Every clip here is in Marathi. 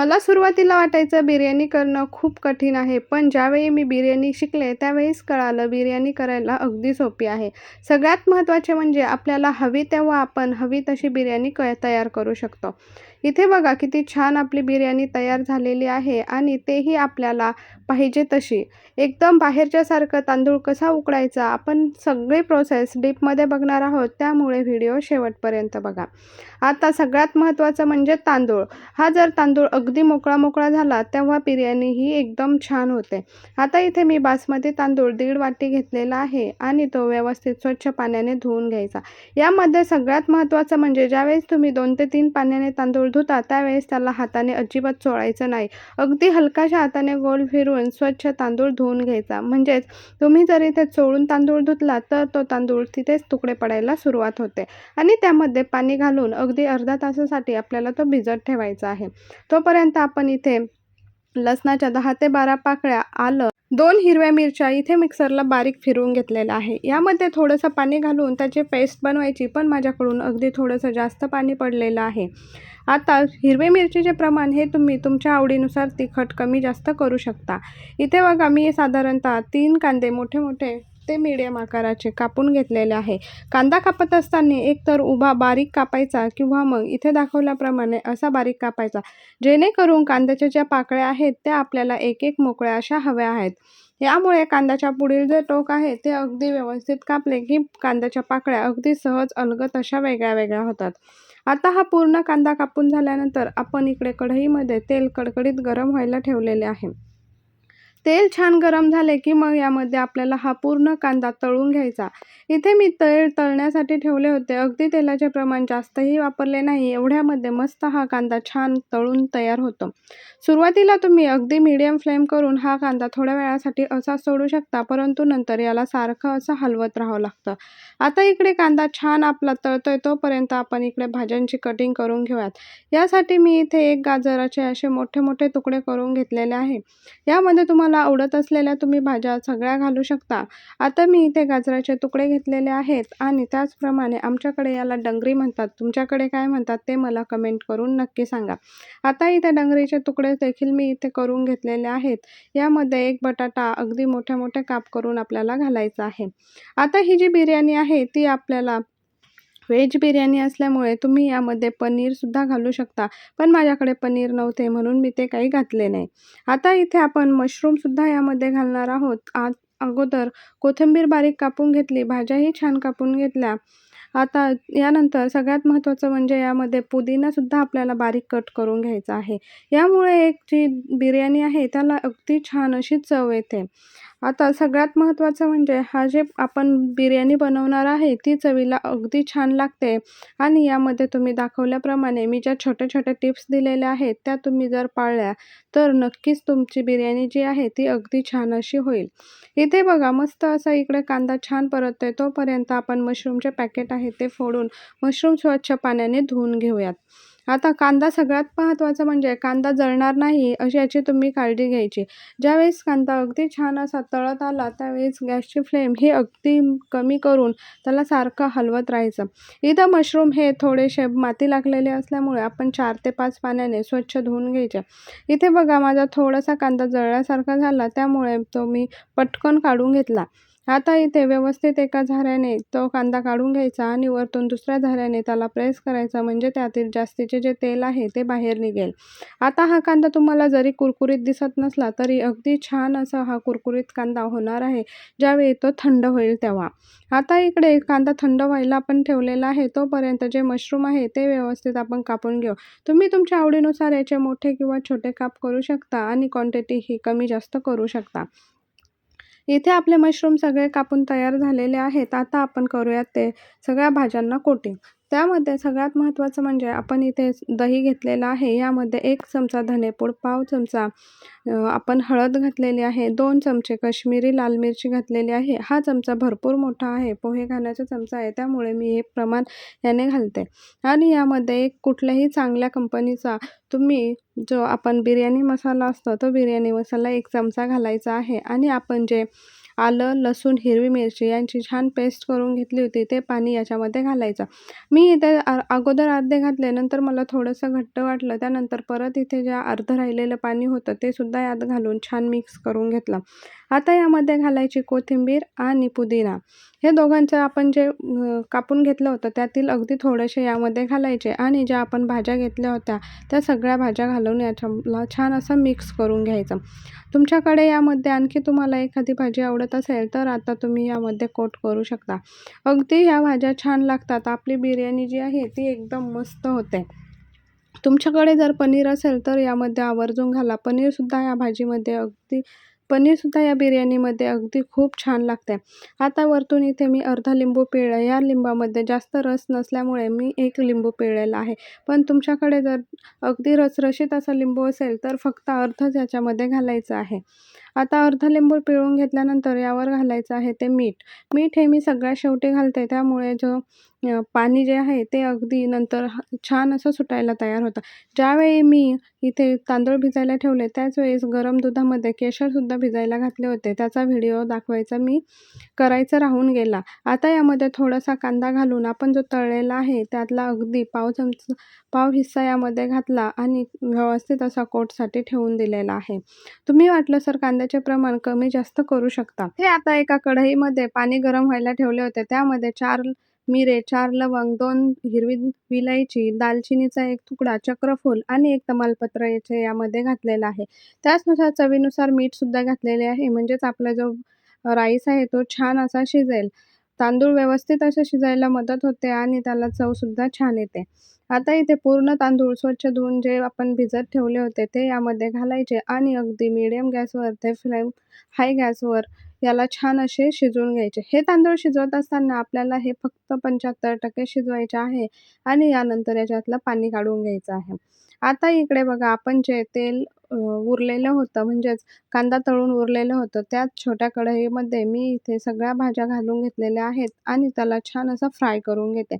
मला सुरुवातीला वाटायचं बिर्याणी करणं खूप कठीण आहे पण ज्यावेळी मी बिर्याणी शिकले त्यावेळीच कळालं बिर्याणी करायला अगदी सोपी आहे. सगळ्यात महत्त्वाचे म्हणजे आपल्याला हवी तेव्हा आपण हवी तशी बिर्याणी क तयार करू शकतो. इथे बघा किती छान आपली बिर्याणी तयार झालेली आहे आणि तेही आपल्याला पाहिजे तशी. एकदम बाहेरच्यासारखं तांदूळ कसा उकडायचा आपण सगळी प्रोसेस डीपमध्ये बघणार आहोत त्यामुळे व्हिडिओ शेवटपर्यंत बघा. आता सगळ्यात महत्त्वाचं म्हणजे तांदूळ. हा जर तांदूळ अगदी मोकळा मोकळा झाला तेव्हा बिर्याणी ही एकदम छान होते. आता इथे मी बासमती तांदूळ दीड वाटी घेतलेला आहे आणि तो व्यवस्थित स्वच्छ पाण्याने धुवून घ्यायचा. यामध्ये सगळ्यात महत्त्वाचं म्हणजे ज्यावेळेस तुम्ही दोन ते तीन पाण्याने तांदूळ धुता त्यावेळेस त्याला हाताने अजिबात चोळायचं नाही. अगदी हलकाशा हाताने गोल फिरवून स्वच्छ तांदूळ धुवून घ्यायचा. म्हणजेच तुम्ही जरी इथे चोळून तांदूळ धुतला तर तो तांदूळ तिथेच तुकडे पडायला सुरुवात होते. आणि त्यामध्ये पाणी घालून अगदी अर्धा तासासाठी आपल्याला तो भिजत ठेवायचा आहे. तोपर्यंत आपण इथे लसणाच्या दहा ते बारा पाकळ्या आलं दोन हिरव्या मिरच्या इथे मिक्सरला बारीक फिरवून घेतलेलं आहे. यामध्ये थोडंसं पाणी घालून त्याची पेस्ट बनवायची पण माझ्याकडून अगदी थोडंसं जास्त पाणी पडलेलं आहे. आता हिरवे मिरचीचे प्रमाण हे तुम्ही तुमच्या आवडीनुसार तिखट कमी जास्त करू शकता. इथे बघा मी साधारणतः तीन कांदे मोठे मोठे ते मीडियम आकाराचे कापून घेतलेले आहे. कांदा कापत असताना एक तर उभा बारीक कापायचा किंवा मग इथे दाखवल्याप्रमाणे असा बारीक कापायचा. जेणेकरून कांद्याच्या ज्या पाकळ्या आहेत त्या आपल्याला एक एक मोकळ्या अशा हव्या आहेत. यामुळे कांद्याच्या पुढील जे टोक आहे ते अगदी व्यवस्थित कापले की कांद्याच्या पाकळ्या अगदी सहज अलगत अशा वेगळ्या वेगळ्या होतात. आता हा पूर्ण कांदा कापून झाल्यानंतर आपण इकडे कढईमध्ये तेल कडकडीत गरम व्हायला ठेवलेले आहे. तेल छान गरम झाले की मग यामध्ये आपल्याला हा पूर्ण कांदा तळून घ्यायचा. इथे मी तेल तळण्यासाठी ठेवले होते. अगदी तेलाचे प्रमाण जास्तही वापरले नाही. एवढ्यामध्ये मस्त हा कांदा छान तळून तयार होतो. सुरुवातीला तुम्ही अगदी मीडियम फ्लेम करून हा कांदा थोड्या वेळासाठी असा सोडू शकता परंतु नंतर याला सारखं असं हलवत राहावं लागतं. आता इकडे कांदा छान आपला तळतोय तोपर्यंत आपण इकडे भाज्यांची कटिंग करून घेऊयात. यासाठी मी इथे एक गाजराचे असे मोठे मोठे तुकडे करून घेतलेले आहे. यामध्ये तुम्हाला आवडत असलेल्या तुम्ही भाज्या सगळ्या घालू शकता. आता मी इथे गाजराचे तुकडे घेतलेले आहेत आणि त्याचप्रमाणे आमच्याकडे याला डंगरी म्हणतात. तुमच्याकडे काय म्हणतात ते मला कमेंट करून नक्की सांगा. आता इथे डंगरीचे तुकडे देखील मी इथे करून घेतलेले आहेत. यामध्ये एक बटाटा अगदी मोठे मोठे काप करून आपल्याला घालायचा आहे. आता ही जी बिर्याणी आहे ती आपल्याला व्हेज बिर्याणी असल्यामुळे तुम्ही यामध्ये पनीरसुद्धा घालू शकता. पण माझ्याकडे पनीर नव्हते म्हणून मी ते काही घातले नाही. आता इथे आपण मशरूमसुद्धा यामध्ये घालणार आहोत. आज अगोदर कोथिंबीर बारीक कापून घेतली भाज्याही छान कापून घेतल्या. आता यानंतर सगळ्यात महत्त्वाचं म्हणजे यामध्ये पुदिनासुद्धा आपल्याला बारीक कट करून घ्यायचा आहे. यामुळे एक जी बिर्याणी आहे त्याला अगदी छान अशी चव येते. आता सगळ्यात महत्त्वाचं म्हणजे हा जे आपण बिर्याणी बनवणार आहे ती चवीला अगदी छान लागते. आणि यामध्ये तुम्ही दाखवल्याप्रमाणे मी ज्या छोट्या छोट्या टिप्स दिलेल्या आहेत त्या तुम्ही जर पाळल्या तर नक्कीच तुमची बिर्याणी जी आहे ती अगदी छान अशी होईल. इथे बघा मस्त असा इकडे कांदा छान परततोय तोपर्यंत आपण मशरूमचे पॅकेट आहे ते फोडून मशरूम स्वच्छ पाण्याने धुवून घेऊयात. आता कांदा सगळ्यात महत्त्वाचं म्हणजे कांदा जळणार नाही अशी याची तुम्ही काळजी घ्यायची. ज्यावेळेस कांदा अगदी छान असा तळत आला त्यावेळेस गॅसची फ्लेम ही अगदी कमी करून त्याला सारखं हलवत राहायचं. इथं मशरूम हे थोडेसे माती लागलेले असल्यामुळे आपण चार ते पाच पाण्याने स्वच्छ धुवून घ्यायचे. इथे बघा माझा थोडासा कांदा जळल्यासारखा झाला त्यामुळे तो मी पटकन काढून घेतला. आता इथे व्यवस्थित एका झाऱ्याने तो कांदा काढून घ्यायचा आणि वरतून दुसऱ्या झाऱ्याने त्याला प्रेस करायचा म्हणजे त्यातील जास्तीचे जे तेल आहे ते बाहेर निघेल. आता हा कांदा तुम्हाला जरी कुरकुरीत दिसत नसला तरी अगदी छान असा हा कुरकुरीत कांदा होणार आहे ज्यावेळी तो थंड होईल तेव्हा. आता इकडे कांदा थंड व्हायला आपण ठेवलेला आहे तोपर्यंत जे मशरूम आहे ते व्यवस्थित आपण कापून घेऊ. तुम्ही तुमच्या आवडीनुसार याचे मोठे किंवा छोटे काप करू शकता आणि क्वांटिटी ही कमी जास्त करू शकता. इथे आपले मशरूम सगळे कापून तयार झालेले आहेत. आता आपण करूयात ते सगळ्या भाज्यांना कोटिंग. त्यामध्ये सगळ्यात महत्त्वाचं म्हणजे आपण इथे दही घेतलेलं आहे. यामध्ये एक चमचा धनेपूड पाव चमचा आपण हळद घातलेली आहे दोन चमचे कश्मीरी लाल मिरची घातलेली आहे. हा चमचा भरपूर मोठा आहे पोहे घालण्याचा चमचा आहे त्यामुळे मी हे प्रमाण याने घालते. आणि यामध्ये एक कुठल्याही चांगल्या कंपनीचा तुम्ही जो आपण बिर्याणी मसाला असतो तो बिर्याणी मसाला एक चमचा घालायचा आहे. आणि आपण जे आलं लसूण हिरवी मिरची यांची छान पेस्ट करून घेतली होती. ते पाणी याच्यामध्ये घालायचं. मी इथे अ अगोदर अर्धे घातले नंतर मला थोडंसं घट्ट वाटलं. त्यानंतर परत इथे जे अर्धं राहिलेलं पाणी होतं ते सुद्धा यात घालून छान मिक्स करून घेतलं. आता यामध्ये घालायची कोथिंबीर आणि पुदिना. हे दोघांचं आपण जे कापून घेतलं होतं त्यातील अगदी थोडेसे यामध्ये घालायचे आणि ज्या आपण भाज्या घेतल्या होत्या त्या सगळ्या भाज्या घालून याच्याला छान असं मिक्स करून घ्यायचं. तुमच्याकडे यामध्ये आणखी तुम्हाला एखादी भाजी आवडत असेल तर आता तुम्ही यामध्ये कोट करू शकता. अगदी ह्या भाज्या छान लागतात. आपली बिर्याणी जी आहे ती एकदम मस्त होते. तुमच्याकडे जर पनीर असेल तर यामध्ये आवर्जून घाला. पनीरसुद्धा या भाजीमध्ये अगदी पनीरसुद्धा या बिर्याणीमध्ये अगदी खूप छान लागते आता वरतून इथे मी अर्धा लिंबू पिळलं. या लिंबामध्ये जास्त रस नसल्यामुळे मी एक लिंबू पिळलेला आहे. पण तुमच्याकडे जर अगदी रसरशीत असा लिंबू असेल तर फक्त अर्धच याच्यामध्ये घालायचं आहे. आता अर्धा लिंबू पिळून घेतल्यानंतर यावर घालायचं आहे ते मीठ. मीठ हे मी सगळ्यात शेवटी घालते त्यामुळे जो पाणी जे आहे ते अगदी नंतर छान असं सुटायला तयार होतं. ज्यावेळी मी इथे तांदूळ भिजायला ठेवले त्याच वेळेस गरम दुधामध्ये केशरसुद्धा भिजायला घातले होते. त्याचा व्हिडिओ दाखवायचा मी करायचं राहून गेला. आता यामध्ये थोडासा कांदा घालून आपण जो तळलेला आहे त्यातला अगदी पाव चमचा पाव हिस्सा यामध्ये घातला आणि व्यवस्थित असा कोटसाठी ठेवून दिलेला आहे. तुम्ही वाटलं सर कांद्याचे प्रमाण कमी जास्त करू शकता. हे आता एका कढईमध्ये पाणी गरम व्हायला ठेवले होते. त्यामध्ये चार मिरे चार लवंग दोन हिरवी विलायची दालचिनीचा एक तुकडा चक्रफूल आणि एक तमालपत्र याचे यामध्ये घातलेलं आहे. त्याचनुसार चवीनुसार मीठसुद्धा घातलेले आहे. म्हणजेच आपला जो राईस आहे तो छान असा शिजेल. तांदूळ व्यवस्थित असे शिजायला मदत होते आणि त्याला चवसुद्धा छान येते. आता इथे पूर्ण तांदूळ स्वच्छ धुवून जे आपण भिजत ठेवले होते ते यामध्ये घालायचे आणि अगदी मिडियम गॅसवर ते फ्लेम हाय गॅसवर याला छान असे शिजवून घ्यायचे. हे तांदूळ शिजवत असताना आपल्याला हे फक्त पंच्याहत्तर टक्के शिजवायचे आहे आणि यानंतर याच्यातलं पाणी काढून घ्यायचं आहे. आता इकडे बघा आपण जे तेल उरलेलं होतं. म्हणजेच कांदा तळून उरलेलं होतं. त्याच छोट्या कढईमध्ये मी इथे सगळ्या भाज्या घालून घेतलेल्या आहेत आणि त्याला छान असं फ्राय करून घेते.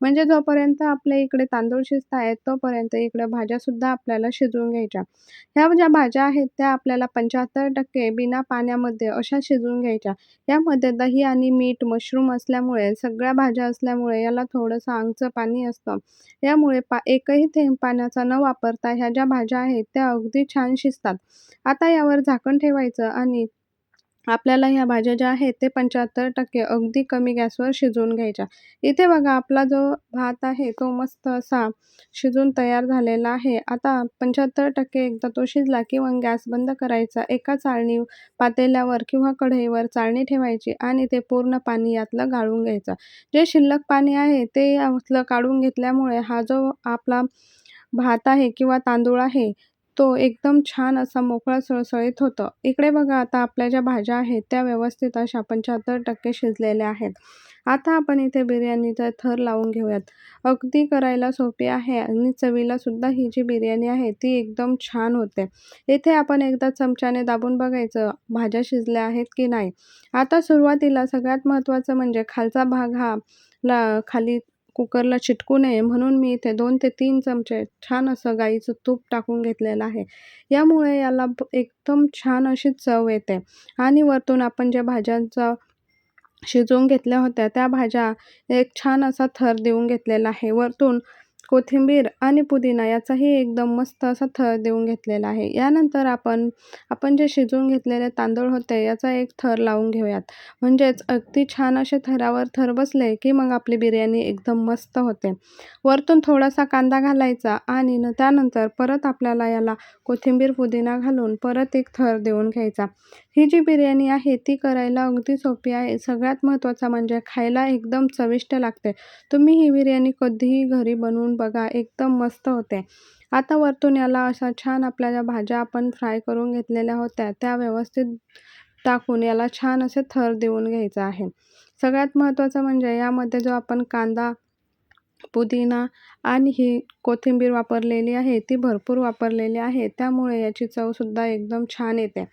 म्हणजे जोपर्यंत आपल्या इकडे तांदूळ शिजत आहेत तोपर्यंत इकडे भाज्यासुद्धा आपल्याला शिजवून घ्यायच्या. ह्या ज्या भाज्या आहेत त्या आपल्याला पंच्याहत्तर टक्के बिना पाण्यामध्ये अशा शिजवून घ्यायच्या. यामध्ये दही आणि मीठ मशरूम असल्यामुळे सगळ्या भाज्या असल्यामुळे याला थोडंसं आंगचं पाणी असतं. यामुळे पा एकही थेंब पाण्याचा न वापरता ह्या ज्या भाज्या आहेत त्या अगदी छान शिजतात. आता यावर झाकण ठेवायचं आणि आपल्याला ह्या भाज्या ज्या आहेत ते पंच्याहत्तर टक्के अगदी कमी गॅसवर शिजवून घ्यायच्या. इथे बघा आपला जो भात आहे तो मस्त असा शिजून तयार झालेला आहे. आता पंच्याहत्तर टक्के एकदा तो शिजला की मग गॅस बंद करायचा. एका चाळणी पातेल्यावर किंवा कढईवर चाळणी ठेवायची आणि ते पूर्ण पाणी यातलं गाळून घ्यायचं. जे शिल्लक पाणी आहे ते यातलं काढून घेतल्यामुळे हा जो आपला भात आहे किंवा तांदूळ आहे तो एकदम छान असा मोकळा सळसळीत होतं. इकडे बघा आता आपल्या ज्या भाज्या आहेत त्या व्यवस्थित अशा पंच्याहत्तर टक्के शिजलेल्या आहेत. आता आपण इथे बिर्याणीचा थर लावून घेऊयात. अगदी करायला सोपी आहे आणि चवीला सुद्धा ही जी बिर्याणी आहे ती एकदम छान होते. इथे आपण एकदा चमच्याने दाबून बघायचं भाज्या शिजल्या आहेत की नाही. आता सुरुवातीला सगळ्यात महत्त्वाचं म्हणजे खालचा भाग हा ला खाली कुकरला चिटकू नये म्हणून मी इथे दोन ते तीन चमचे छान असं गाईचं तूप टाकून घेतलेलं आहे. यामुळे याला एकदम छान अशी चव येते. आणि वरतून आपण ज्या भाज्यांचा शिजवून घेतल्या होत्या त्या भाज्या एक छान असा थर देऊन घेतलेला आहे. वरतून कोथिंबीर आणि पुदिना याचाही एकदम मस्त असा थर देऊन घेतलेला आहे. यानंतर आपण आपण जे शिजवून घेतलेले तांदूळ होते याचा एक थर लावून घेऊयात. म्हणजेच अगदी छान असे थरावर थर बसले की मग आपली बिर्याणी एकदम मस्त होते. वरतून थोडासा कांदा घालायचा आणि न त्यानंतर परत आपल्याला याला कोथिंबीर पुदिना घालून परत एक थर देऊन घ्यायचा. ही जी बिर्याणी आहे ती करायला अगदी सोपी आहे. सगळ्यात महत्त्वाचं म्हणजे खायला एकदम चविष्ट लागते. तुम्ही ही बिर्याणी कधीही घरी बनवून बघा एकदम मस्त होते. आता वरतून याला अशा छान आपल्या ज्या भाज्या आपण फ्राय करून घेतलेल्या होत्या त्या व्यवस्थित टाकून याला छान असे थर देऊन घ्यायचं आहे. सगळ्यात महत्त्वाचं म्हणजे यामध्ये जो आपण कांदा पुदिना आणि ही कोथिंबीर वापरलेली आहे ती भरपूर वापरलेली आहे त्यामुळे याची चवसुद्धा एकदम छान येते.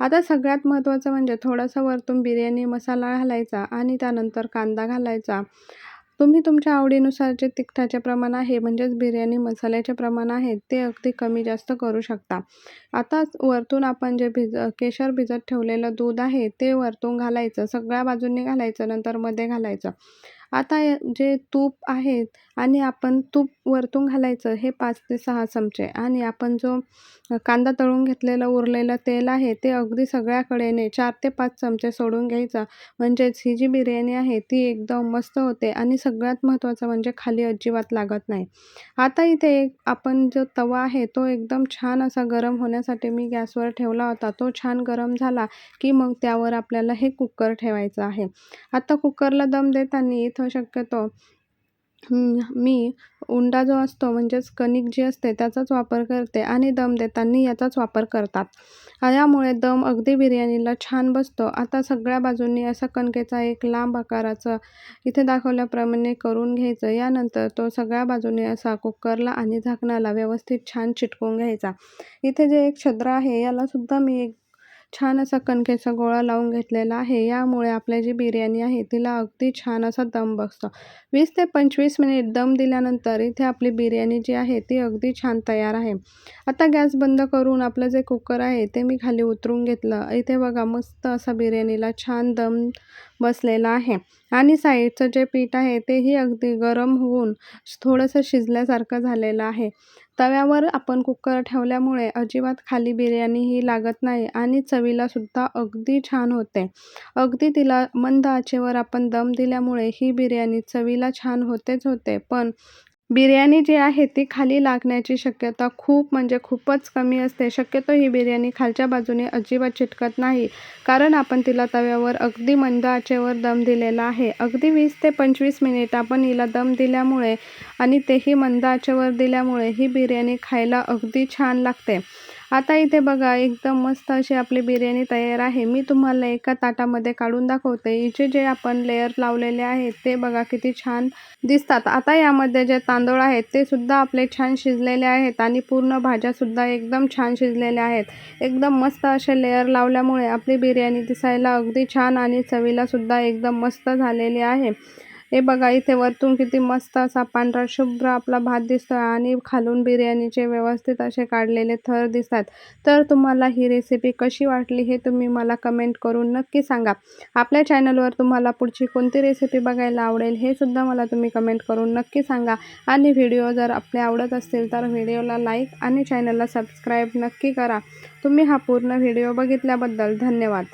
आता सगळ्यात महत्त्वाचं म्हणजे थोडासा वरतून बिर्याणी मसाला घालायचा आणि त्यानंतर कांदा घालायचा. तुम्ही तुमच्या आवडीनुसार जे तिखटाचे प्रमाण आहे म्हणजेच बिर्याणी मसाल्याचे प्रमाण आहे ते अगदी कमी जास्त करू शकता. आता वरतून आपण जे भिज केशर भिजत ठेवलेलं दूध आहे ते वरतून घालायचं सगळ्या बाजूंनी घालायचं नंतर मध्ये घालायचं. आता जे तूप आहेत आणि आपण तूप वरतून घालायचं हे पाच ते सहा चमचे. आणि आपण जो कांदा तळून घेतलेलं उरलेलं तेल आहे ते अगदी सगळ्याकडेने चार ते पाच चमचे सोडून घ्यायचा. म्हणजेच ही जी बिर्याणी आहे ती एकदम मस्त होते आणि सगळ्यात महत्त्वाचं म्हणजे खाली अजिबात लागत नाही. आता इथे एक आपण जो तवा आहे तो एकदम छान असा गरम होण्यासाठी मी गॅसवर ठेवला होता. तो छान गरम झाला की मग त्यावर आपल्याला हे कुकर ठेवायचं आहे. आता कुकरला दम देताना इथं शक्यतो मी उंडा जो असतो म्हणजेच कणिक जी असते त्याचाच वापर करते आणि दम देताना याचाच वापर करतात. यामुळे दम अगदी बिर्याणीला छान बसतो. आता सगळ्या बाजूंनी असा कणकेचा एक लांब आकाराचं इथे दाखवल्याप्रमाणे करून घ्यायचं. यानंतर तो सगळ्या बाजूने असा कुकरला आणि झाकणाला व्यवस्थित छान चिटकवून घ्यायचा. इथे जे एक छद्र आहे यालासुद्धा मी एक छान असा कणकेचा गोळा लावून घेतलेला आहे. यामुळे आपली जी बिर्याणी आहे तिला अगदी छान असा दम बसतो. वीस ते पंचवीस मिनिट दम दिल्यानंतर इथे आपली बिर्याणी जी आहे ती अगदी छान तयार आहे. आता गॅस बंद करून आपलं जे कुकर आहे ते मी खाली उतरून घेतलं. इथे बघा मस्त असा बिर्याणीला छान दम बसलेला आहे. आणि साईडचं जे पीठ आहे तेही अगदी गरम होऊन थोडंसं शिजल्यासारखं झालेलं आहे. तव्यावर आपण कुकर ठेवल्यामुळे अजिबात खाली बिर्याणी ही लागत नाही आणि चवीलासुद्धा अगदी छान होते. अगदी तिला मंद आचेवर आपण दम दिल्यामुळे ही बिर्याणी चवीला छान होतेच होते. पण बिर्याणी जी आहे ती खाली लागण्याची शक्यता खूप म्हणजे खूपच कमी असते. शक्यतो ही बिर्याणी खालच्या बाजूने अजिबात चिटकत नाही कारण आपण तिला तव्यावर अगदी मंद आचेवर दम दिलेला आहे. अगदी वीस ते पंचवीस मिनिट आपण हिला दम दिल्यामुळे आणि तेही मंद आचेवर दिल्यामुळे ही बिर्याणी खायला अगदी छान लागते. आता इथे बघा एकदम मस्त अशी आपली बिर्याणी तयार आहे. मी तुम्हाला एका ताटामध्ये काढून दाखवते. इथे जे आपण लेअर लावलेले आहेत ते बघा किती छान दिसतात. आता यामध्ये जे तांदूळ आहेत ते सुद्धा आपले छान शिजलेले आहेत आणि पूर्ण भाज्यासुद्धा एकदम छान शिजलेल्या आहेत. एकदम मस्त असे लेअर लावल्यामुळे आपली बिर्याणी दिसायला अगदी छान आणि चवीलासुद्धा एकदम मस्त झालेली आहे. हे बघा इथे वरतून किती मस्त असा पांढरा शुभ्र आपला भात दिसतोय आणि खालून बिर्याणीचे व्यवस्थित असे काढलेले थर दिसतात. तर तुम्हाला ही रेसिपी कशी वाटली हे तुम्ही मला कमेंट करून नक्की सांगा. आपल्या चॅनलवर तुम्हाला पुढची कोणती रेसिपी बघायला आवडेल हे सुद्धा मला तुम्ही कमेंट करून नक्की सांगा. आणि व्हिडिओ जर आपले आवडत असतील तर व्हिडिओला लाईक आणि चॅनलला सबस्क्राईब नक्की करा. तुम्ही हा पूर्ण व्हिडिओ बघितल्याबद्दल धन्यवाद.